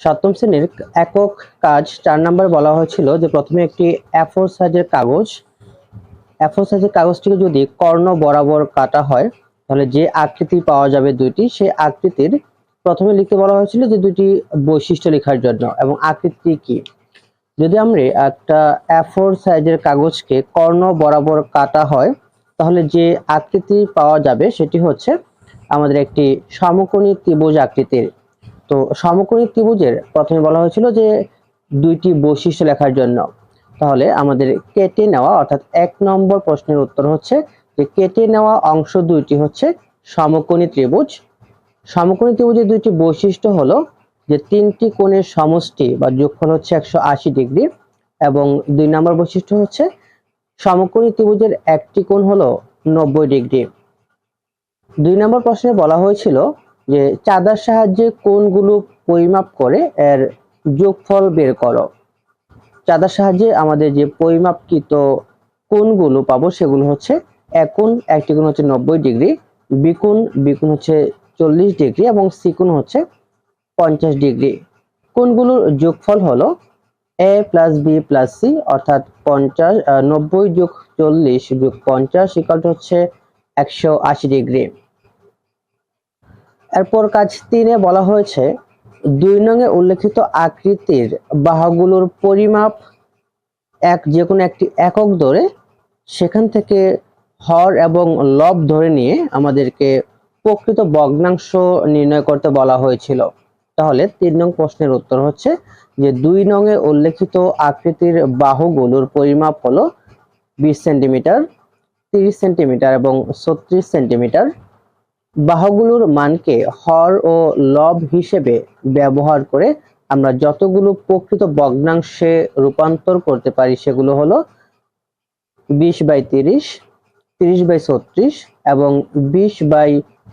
সপ্তম শ্রেণির একক কাজ, চার নাম্বার বলা হয়েছিল যে প্রথমে একটি অ্যাফোর সাইজের কাগজ। অ্যাফোর সাইজের কাগজটিকে যদি কর্ণ বরাবর কাটা হয়, তাহলে যে আকৃতি পাওয়া যাবে দুইটি, সেই আকৃতির প্রথমে লিখতে বলা হয়েছিল যে দুইটি বৈশিষ্ট্য লেখার জন্য এবং আকৃতি কি। যদি আমরা একটা অ্যাফোর সাইজের কাগজকে কর্ণ বরাবর কাটা হয়, তাহলে যে আকৃতি পাওয়া যাবে সেটি হচ্ছে আমাদের একটি সমকোণী ত্রিভুজ আকৃতির তো সমকোণী ত্রিভুজের প্রথমে বলা হয়েছিল যে দুইটি বৈশিষ্ট্য লেখার জন্য। তাহলে আমাদের কেটে নেওয়া, অর্থাৎ এক নম্বর প্রশ্নের উত্তর হচ্ছে যে কেটে নেওয়া অংশ দুইটি হচ্ছে সমকোণী ত্রিভুজ। সমকোণী ত্রিভুজের দুইটি বৈশিষ্ট্য হলো যে তিনটি কোণের সমষ্টি বা যোগফল হচ্ছে একশো আশি ডিগ্রি এবং দুই নম্বর বৈশিষ্ট্য হচ্ছে সমকোণী ত্রিভুজের একটি কোণ হলো নব্বই ডিগ্রি। দুই নম্বর প্রশ্নে বলা হয়েছিল যে চাঁদার সাহায্যে কোনগুলো পরিমাপ করে এর যোগফল বের করো। চাঁদার সাহায্যে আমাদের যে পরিমাপকৃত কোণগুলো পাবো সেগুলো হচ্ছে এক কোণ, একটি কোণ হচ্ছে নব্বই ডিগ্রি বিকোণ বিকোণ হচ্ছে চল্লিশ ডিগ্রি এবং সিকোণ হচ্ছে পঞ্চাশ ডিগ্রি। কোণগুলোর যোগফল হলো A plus B plus C, অর্থাৎ পঞ্চাশ নব্বই যোগ চল্লিশ যোগ পঞ্চাশ ইকাল হচ্ছে একশো আশি ডিগ্রি। এরপর কাজ তিনে বলা হয়েছে, দুই নঙে উল্লেখিত আকৃতির বাহুগুলোর পরিমাপ এক যে কোনো একটি একক ধরে সেখান থেকে হর এবং লব ধরে নিয়ে আমাদেরকে প্রকৃত ভগ্নাংশ নির্ণয় করতে বলা হয়েছিল। তাহলে তিন নং প্রশ্নের উত্তর হচ্ছে যে দুই নঙে উল্লেখিত আকৃতির বাহুগুলোর পরিমাপ হলো বিশ সেন্টিমিটার, তিরিশ সেন্টিমিটার এবং ছত্রিশ সেন্টিমিটার। বাহুগুলোর মানকে হর ও লব হিসেবে ব্যবহার করে আমরা যতগুলো প্রকৃত ভগ্নাংশে রূপান্তর করতে পারি সেগুলো হলো বিশ বাই তিরিশ তিরিশ বাই ছত্রিশ এবং বিশ বাই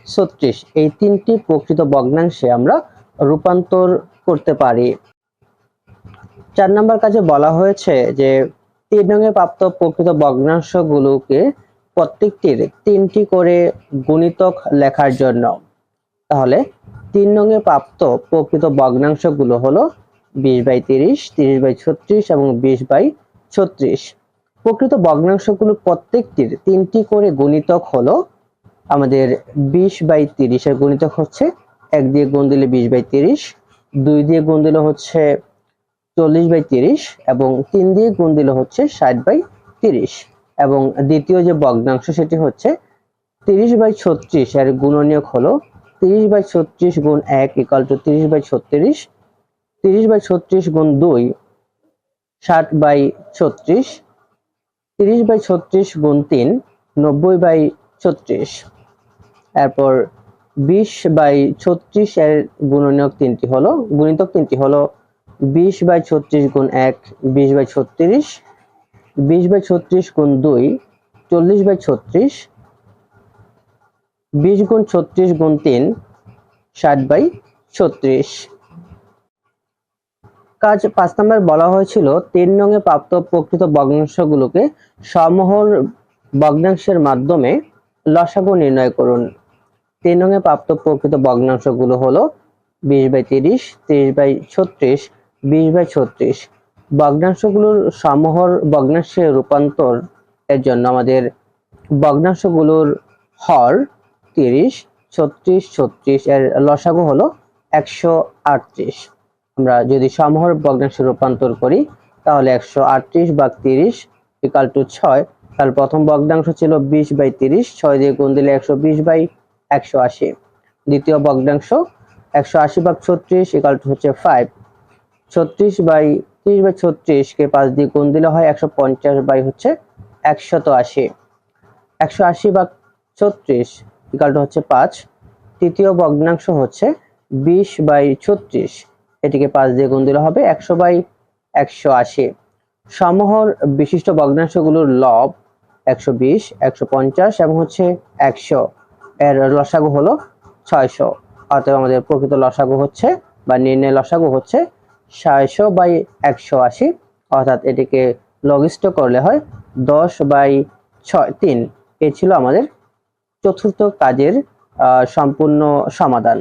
ছত্রিশ। এই তিনটি প্রকৃত ভগ্নাংশে আমরা রূপান্তর করতে পারি। চার নম্বর কাজে বলা হয়েছে যে তিন রঙে প্রাপ্ত প্রকৃত ভগ্নাংশগুলোকে প্রত্যেকটির তিনটি করে গুণিতক লেখার জন্য। তাহলে তিন রঙে প্রাপ্ত প্রকৃত ভগ্নাংশগুলো হলো বিশ বাই তিরিশ তিরিশ বাই ছত্রিশ এবং বিশ বাই ছত্রিশ। প্রকৃত ভগ্নাংশগুলো প্রত্যেকটির তিনটি করে গুণিতক হলো আমাদের বিশ বাই তিরিশের গুণিতক হচ্ছে এক দিয়ে গুণ দিলে বিশ বাই তিরিশ, দুই দিয়ে গুণ দিলে হচ্ছে চল্লিশ বাই তিরিশ এবং তিন দিয়ে গুণ দিলে হচ্ছে ষাট বাই তিরিশ। এবং দ্বিতীয় যে ভগ্নাংশ সেটি হচ্ছে তিরিশ বাই ছত্রিশ, এর গুণনীয়ক হলো তিরিশ বাই ছত্রিশ গুণ এক ইকাল টু তিরিশ বাই ছত্রিশ, তিরিশ বাই ছত্রিশ গুণ দুই, ষাট বাই ছত্রিশ, তিরিশ বাই ছত্রিশ গুণ তিন, নব্বই বাই ছত্রিশ। এরপর বিশ বাই ছত্রিশ এর গুণনীয়ক তিনটি হলো, গুণিতক তিনটি হলো বিশ বাই ছত্রিশ গুণ এক, বিশ বাই ছত্রিশ বিশ বাই ছত্রিশ গুণ দুই, চল্লিশ বাই ছত্রিশ, বিশ গুণ ছত্রিশ গুণ তিন, ষাট বাই ছত্রিশ। কাজ পাঁচ নম্বর বলা হয়েছিল, তিন নঙে প্রাপ্ত প্রকৃত ভগ্নাংশগুলোকে সমহর ভগ্নাংশের মাধ্যমে লসাগু নির্ণয় করুন। তিন নঙে প্রাপ্ত প্রকৃত ভগ্নাংশগুলো হলো বিশ বাই তিরিশ তিরিশ বাই ছত্রিশ, বিশ বাই ছত্রিশ। ভগ্নাংশগুলোর সমহর ভগ্নাংশে রূপান্তর এর জন্য আমাদের ভগ্নাংশগুলোর হর তিরিশ, ছত্রিশ ছত্রিশ এর লসাগু হলো একশো আটত্রিশ। আমরা যদি সমহর ভগ্নাংশে রূপান্তর করি, তাহলে একশো আটত্রিশ ভাগ তিরিশ ইকাল টু ছয়। তাহলে প্রথম ভগ্নাংশ ছিল বিশ বাই তিরিশ, ছয় দিয়ে গুণ দিলে একশো বিশ বাই একশো আশি। দ্বিতীয় ভগ্নাংশ একশো আশি ভাগ ছত্রিশ ইকাল টু হচ্ছে ফাইভ ছত্রিশ বাই তিরিশ বাই ছত্রিশ কে পাঁচ দিয়ে গুণ দিলে হয় একশো পঞ্চাশ বাই হচ্ছে একশত আশি। একশো আশি ভাগ ছত্রিশ ইকাল টু হচ্ছে পাঁচ। তৃতীয় ভগ্নাংশ হচ্ছে বিশ বাই ছত্রিশ। এটিকে পাঁচ দিয়ে গুণ দিলে হবে একশো বাই একশো আশি। সমহর বিশিষ্ট ভগ্নাংশগুলোর লব একশো বিশ, একশো পঞ্চাশ এবং হচ্ছে একশো। এর লসাগু হলো ছয়শো। অর্থাৎ আমাদের প্রকৃত লসাগু হচ্ছে বা নির্ণয় লসাগু হচ্ছে ছয়শো বাই একশো আশি, অর্থাৎ এটিকে লঘিষ্ঠ করলে হয় দশ বাই ছয় তিন। এ ছিল আমাদের চতুর্থ কাজের সম্পূর্ণ সমাধান।